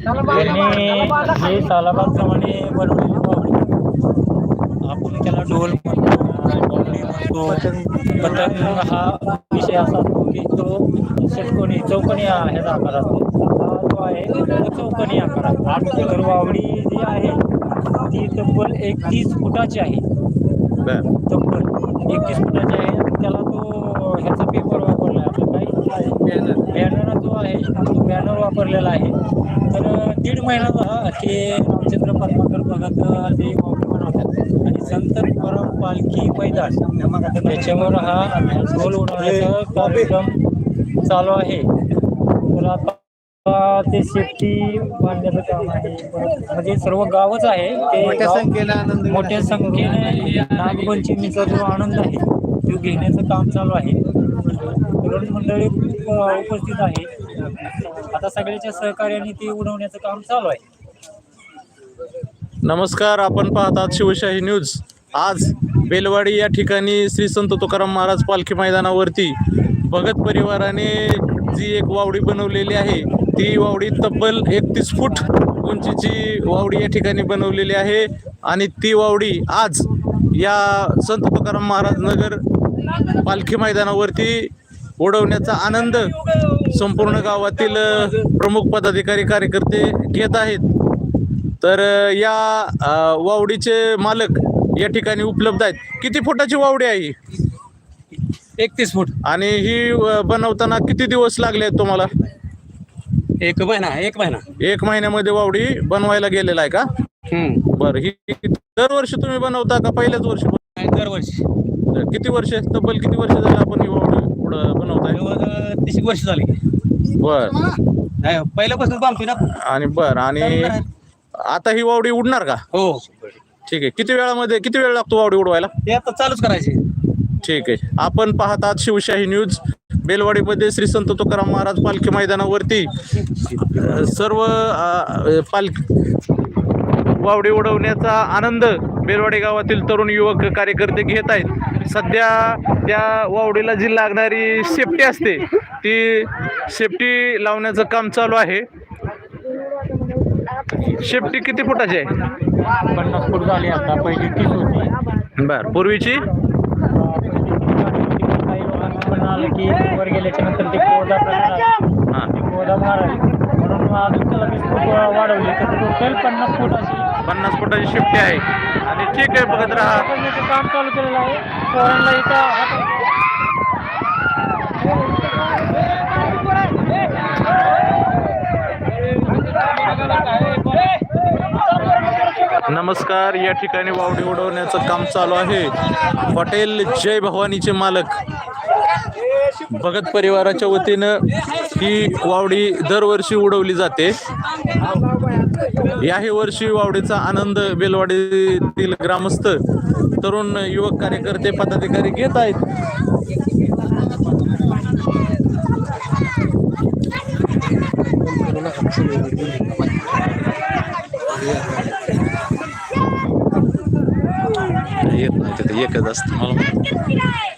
त्यांनी हे. सालाबादप्रमाणे बनवलेली बावडी आपण त्याला ढोल म्हणतो पतंग हा. विषय असा की तो षटकोनी चौकोनी हा. ह्याचा आकार असतो जो आहे तो चौकोनी आकार तर बावडी जी आहे ती तब्बल एकतीस फुटाची आहे तब्बल एकतीस फुटाची आहे त्याला तो ह्याचा पेपर काही बॅनर जो आहे तो बॅनर वापरलेला आहे. तर दीड महिना झाला ते रामचंद्र पद्माकर भगत वापरून बनवतात आणि संत परम पालखी मैदान त्याच्यावर हा ढोल उडवण्याचा कार्यक्रम चालू आहे. तर आता ते सेफ्टी बांधण्याचं काम आहे. म्हणजे सर्व गावच आहे. ते मोठ्या गाव- संख्येने आनंद मोठ्या संख्येने नागपंचमीचा जो आनंद आहे तो घेण्याचं काम चालू आहे. तरुण मंडळी उपस्थित आहे. आता सगळ्याच्या सहकार्याने ते उडवण्याचं काम चालू आहे. नमस्कार आपण पाहतात शिवशाही न्यूज. आज बेलवाडी या ठिकाणी श्री संत तुकाराम महाराज पालखी मैदानावरती भगत परिवाराने जी एक वावडी बनवलेली आहे ती वावडी तब्बल एकतीस फूट उंचीची वावडी या ठिकाणी बनवलेली आहे आणि ती वावडी आज या संत तुकाराम महाराज नगर पालखी मैदानावरती उडवण्याचा आनंद संपूर्ण गावातील प्रमुख पदाधिकारी कार्यकर्ते घेत आहेत. तर या वावडीचे मालक या ठिकाणी उपलब्ध आहेत. किती फुटाची वावडी आहे ही? एकतीस फूट. आणि ही बनवताना किती दिवस लागले आहेत तुम्हाला? एक महिना एक महिना. एक महिन्यामध्ये वावडी बनवायला गेलेला आहे का? बरं ही दरवर्षी तुम्ही बनवता का पहिल्याच वर्षी? दरवर्षी. किती वर्ष तब्बल किती वर्ष झालं आपण ही वावडी पुढं बनवताय? तीस वर्ष झाली. बर. नाही, पहिल्यापासून बांधतोय ना. आपण. आणि बर आणि आता ही वावडी उडणार का? हो. ठीक आहे. किती वेळामध्ये किती वेळ लागतो वावडी उडवायला? ते आता चालूच करायचे. ठीक आहे. आपण पाहतात शिवशाही न्यूज. बेलवाडीमध्ये श्री संत तुकाराम महाराज पालखी मैदानावरती अ, सर्व अ, पालखी वावडी उडवण्याचा आनंद बेलवाडी गावातील तरुण युवक कार्यकर्ते घेत आहेत. सध्या त्या वावडीला जी लागणारी सेफ्टी असते ती सेफ्टी लावण्याचं काम चालू आहे. सेफ्टी किती फुटाची आहे? पन्नास फूट झाली आता पहिली तीस होती. बर पूर्वीची? काही लोकांना पण आलं की वर गेल्याच्यानंतर ते कोदा प्रकार आहे. हां. ते कोदा मारायला म्हणून अजून त्याला वीस फूट वाढवली तर टोटल पन्नास फूट अशी पन्नास फुटाची शिफ्टी आहे. आणि ठीक आहे बघत राहा. काम चालू केलेलं आहे पोरांना इथं नमस्कार या ठिकाणी वावडी उडवण्याचं काम चालू आहे. हॉटेल जय भवानीचे मालक. भगत परिवाराच्या वतीनं ही वावडी दरवर्षी उडवली जाते. याही वर्षी वावडीचा आनंद बेलवाडीतील ग्रामस्थ तरुण युवक कार्यकर्ते पदाधिकारी घेत आहेत. येत नाही तिथे एकच असतं. मला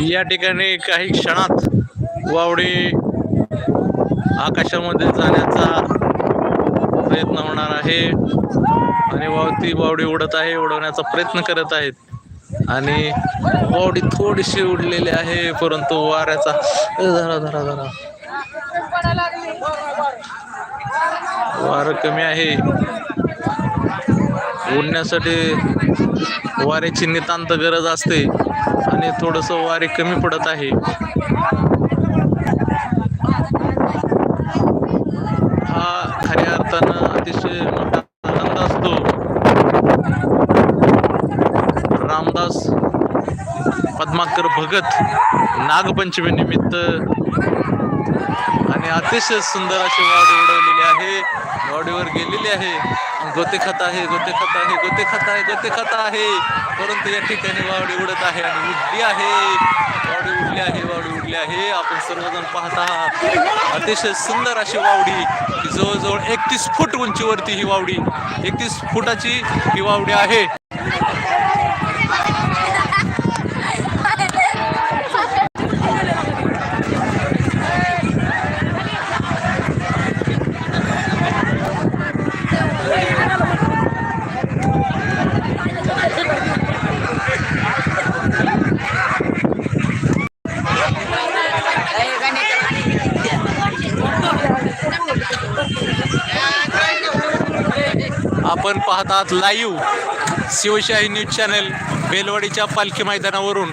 या ठिकाणी काही क्षणात वावडी आकाशामध्ये जाण्याचा प्रयत्न होणार आहे. आणि वावती वावडी उडत आहे उडवण्याचा प्रयत्न करत आहेत. आणि वावडी थोडीशी उडलेली आहे परंतु वाऱ्याचा धरा धरा धरा. वारं कमी आहे. उडण्यासाठी वाऱ्याची नितांत गरज असते आणि थोडंसं वारे कमी पडत आहे. हा खऱ्या अर्थानं अतिशय मोठा आनंद असतो. रामदास पद्माकर भगत नागपंचमी निमित्त आणि अतिशय सुंदर अशी वाढ उडवलेली आहे. गाडीवर गेलेली आहे. गोते खत आहे गोते खत आहे गोते खत आहे गोते खत आहे. परंतु या ठिकाणी वावडी उडत आहे आणि उडली आहे. वावडी उडली आहे वावडी उडली आहे. आपण सर्वजण पाहत आहात अतिशय सुंदर अशी वावडी की जवळजवळ एकतीस फूट उंचीवरती ही वावडी एकतीस फुटाची ही वावडी आहे. आपण पाहत आहात लाईव्ह शिवशाही न्यूज चॅनल बेलवाडीच्या पालखी मैदानावरून.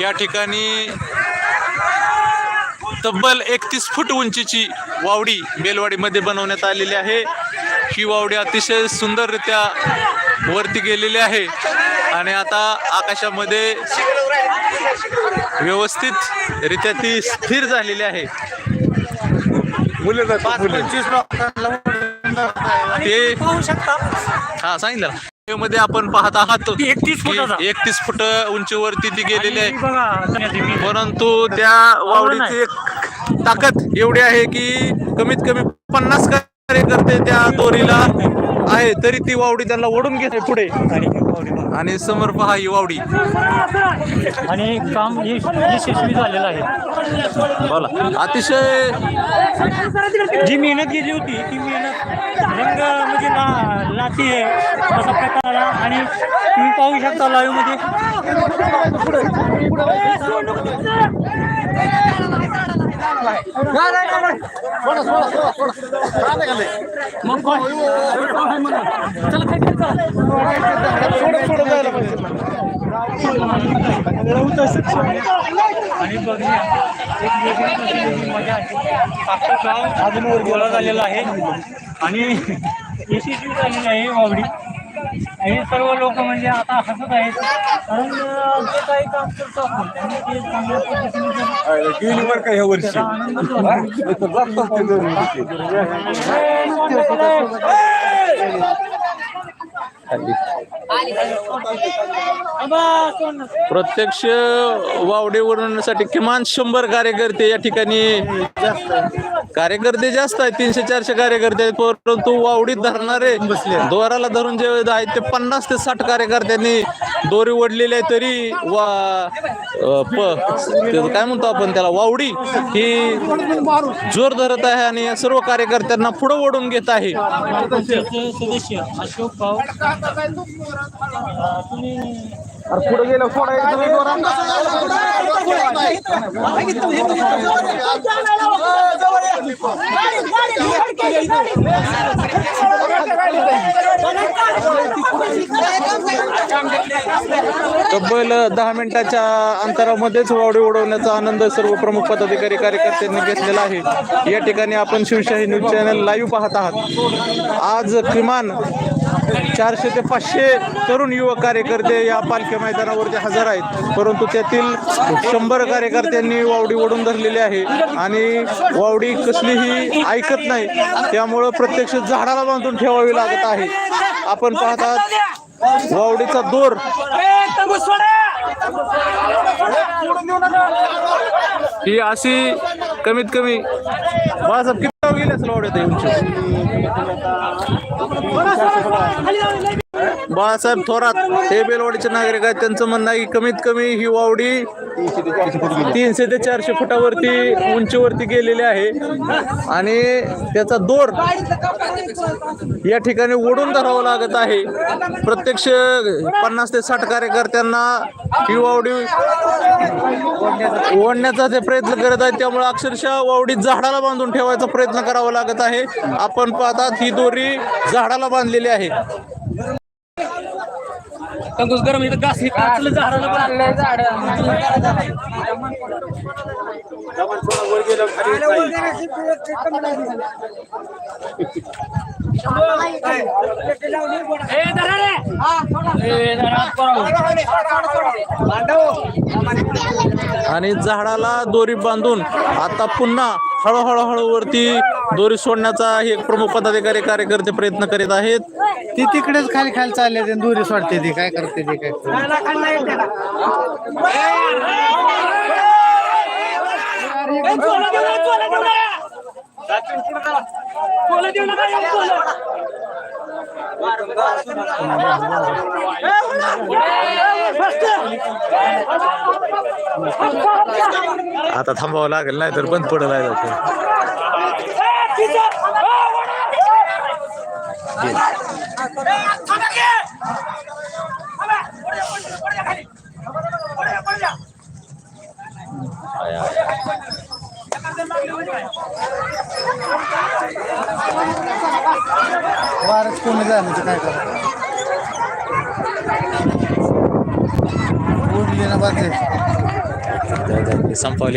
या ठिकाणी तब्बल एकतीस फूट उंचीची वावडी बेलवाडीमध्ये बनवण्यात आलेली आहे. ही वावडी अतिशय सुंदररित्या वरती गेलेली आहे. आणि आता आकाशामध्ये व्यवस्थित ती स्थिर झालेली आहे. ते पाहू शकता हा सांगितलं ना. मध्ये आपण पाहत आहात एकतीस फुटाचा. एकतीस फुट उंचीवरती ती गेलेली आहे बघा मी. परंतु त्या वावडीची एक ताकद एवढी आहे की कमीत कमी पन्नास कार्यकर्ते त्या दोरीला आहे तरी ती वावडी त्यांना ओढून घेते पुढे. आणि हे. आणि समोर पहा ही वावडी. आणि काम यश- यशस्वी झालेलं आहे. बोला. अतिशय जी मेहनत केली होती ती मेहनत रंग म्हणजे लाती आहे असा प्रकार आला आणि तुम्ही पाहू शकता लाईव्हमध्ये. आणि बघणे एक वेगळी मजा आहे अख्खं गाव अजून गोळा आहे आणि यशस्वी झालेली आहे वावडी आणि सर्व लोक म्हणजे आता हसत आहेत. कारण जे काही काम करतो आपण त्यांनी ते चांगल्या पद्धतीने जर गेली बर का ह्या वर्षी? आनंद होतो. नसतं. प्रत्यक्ष वावडे उडवण्यासाठी किमान शंभर कार्यकर्ते या ठिकाणी कार्यकर्ते जास्त आहेत तीनशे चारशे कार्यकर्ते आहेत परंतु वावडीत धरणारे दोराला धरून जे आहेत ते पन्नास ते साठ कार्यकर्त्यांनी दोरी ओढलेली आहे तरी वा काय म्हणतो आपण त्याला वावडी ही जोर धरत आहे आणि या सर्व कार्यकर्त्यांना पुढे ओढून घेत आहे अशोक पुढे गेलं सोडायचं तुम्ही तब्बल दहा मिनिटाच्या अंतरामध्येच वावडी उडवण्याचा आनंद सर्व प्रमुख पदाधिकारी कार्यकर्त्यांनी घेतलेला आहे. या ठिकाणी आपण शिवशाही न्यूज चॅनल लाईव्ह पाहत आहात. आज किमान चारशे ते पाचशे तरुण युवक कार्यकर्ते या पालखी मैदानावरती हजर आहेत. परंतु त्यातील शंभर कार्यकर्त्यांनी वावडी ओढून धरलेली आहे आणि वावडी कसलीही ऐकत नाही त्यामुळं प्रत्यक्ष झाडाला बांधून ठेवावी लागत आहे. आपण पाहतात वावडीचा दोर. ही अशी कमीत कमी बाळासाहेब गेले असेल वावड्यात उंची बाळासाहेब थोरात हे बेलवाडीचे नागरिक आहेत. त्यांचं म्हणणं आहे की कमीत कमी ही वावडी तीनशे ते चारशे फुटावरती उंचीवरती गेलेली आहे. आणि त्याचा दोर या ठिकाणी ओढून धरावा लागत आहे. प्रत्यक्ष पन्नास ते साठ कार्यकर्त्यांना ही वावडी ओढण्याचा ते प्रयत्न करत आहेत त्यामुळे अक्षरशः वावडी झाडाला बांधून ठेवायचा प्रयत्न करावा लागत आहे. आपण पाहतात ही दोरी झाडाला बांधलेली आहे. कंकूस गरम इथं घास हे काचलं झाडाला पण. आणि झाडाला दोरी बांधून आता पुन्हा हळूहळू हळू वरती दोरी सोडण्याचा हे एक प्रमुख पदाधिकारी कार्यकर्ते प्रयत्न करीत आहेत. ती तिकडेच खाली खाली चालले ते दुरी सोडते ती काय करते ती काय आता थांबावं लागेल नाही तर बंद पडलं आहे जातं. वारच झालं तर काय करत उडली ना बाकी संपवले.